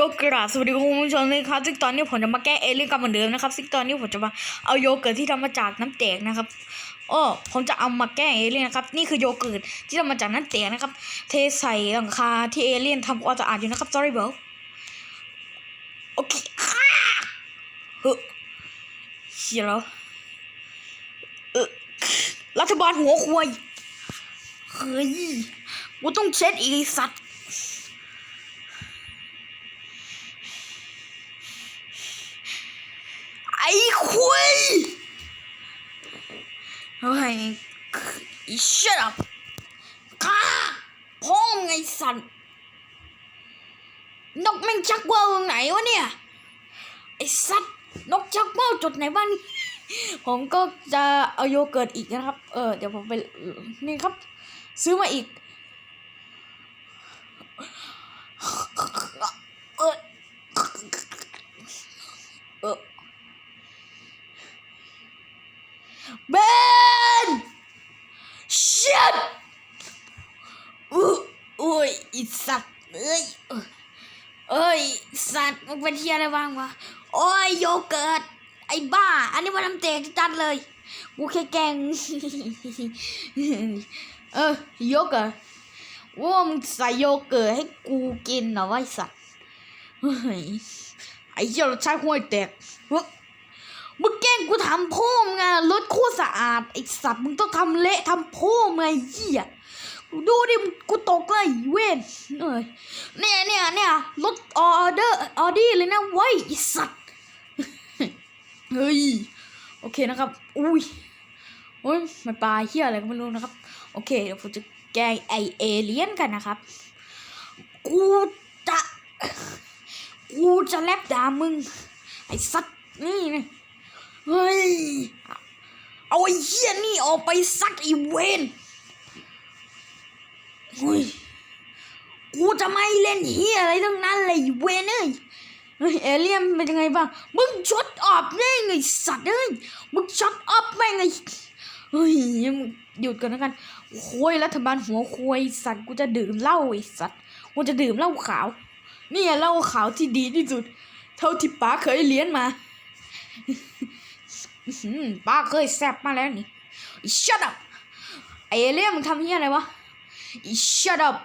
ก็กราบสวัสดีคุณผู้ชมเลยครับซึ่งตอนนี้ผมจะมาแก้เอเลี่ยนกันเหมือนเดิมนะครับซึ่งตอนนี้ผมจะมาเอาโยเกิร์ตที่ทำมาจากน้ำแตกนะครับโอ้ผมจะเอามาแก้เอเลี่ยนนะครับนี่คือโยเกิร์ตที่ทำมาจากน้ำแตกนะครับ เทใส่หลังคาที่เอเลี่ยนทำความสะอาดอยู่นะครับ sorry bro โอเคอ้าเฮ้ยเชียแล้วเออรัฐบาลหัวควายเฮ้ยกูต้องเช็ดอีสัตว์ ไอ้ คุยเฮ้ยอี shut up ข้าพ่องไงสันนกแม่งชักว่าตรงไหนวะเนี่ย ไอ้สัตว์นกชักว่าวจุดไหนบ้างนี่ผมก็จะเอาโยเกิร์ตอีกนะครับ เออเดี๋ยวผมไปนี่ครับ ซื้อมาอีก เออเออ เบน shit อุ้ยอุ้ยไอีสัตว์เอ้ยเอ้ยเอ้ยสัตว์มึงเป็นเทียอะไรบ้างวะโอ้ยโยเกิร์ตไอ้บ้า อันนี้มันน้ำเตะจัดเลยกูแค่แกงเออโยเกิร์ตว่ามึงใส่โยเกิร์ตให้กูกินเหรอวะไอ้สัตว์ไอ้เหี้ยรสชาติห่วยแตก มึงแกล้งกูทำพ่อมึงไงรถโคตรสะอาดไอสัตว์มึงต้องทำเละทำพ่อมึงไงเหี้ยดูดิกูตกเลยเว้นเอ้ยเนี่ยเนี่ยเนี่ยรถออเดอร์ออดี้เลยนะเว้ยไอสัตว์เฮ้ยโอเคนะครับ อุ้ยโอ้ยมันปลาเหี้ยอะไรก็ไม่รู้นะครับ โอเคเดี๋ยวผมจะแกล้งไอเอเลียนกันนะครับ กูจะ กูจะแลบด่ามึง ไอสัตว์นี่นะ เฮ้ย เอาไอ้เหี้ยนี่ออกไปสักอีเวนเฮ้ย กูจะไม่เล่นเหี้ยอะไรทั้งนั้นเลยเวนเอ้ยเฮ้ยเอเลี่ยนเป็นยังไงบ้าง มึงช็อตออฟได้ไงสัตว์เอ้ย มึงช็อตออฟแม่งไงเฮ้ยมึงหยุดก่อนแล้วกันโอ้ยรัฐบาลหัวควยสัตว์กูจะดื่มเหล้าไอ้สัตว์ กูจะดื่มเหล้าขาว นี่เหล้าขาวที่ดีที่สุด เท่าที่ป๋าเคยเลี้ยงมา ป้าเคยแซบมาแล้วนี่ shut up ไอเอเลี่ยมึงทำเฮียอะไรวะ shut up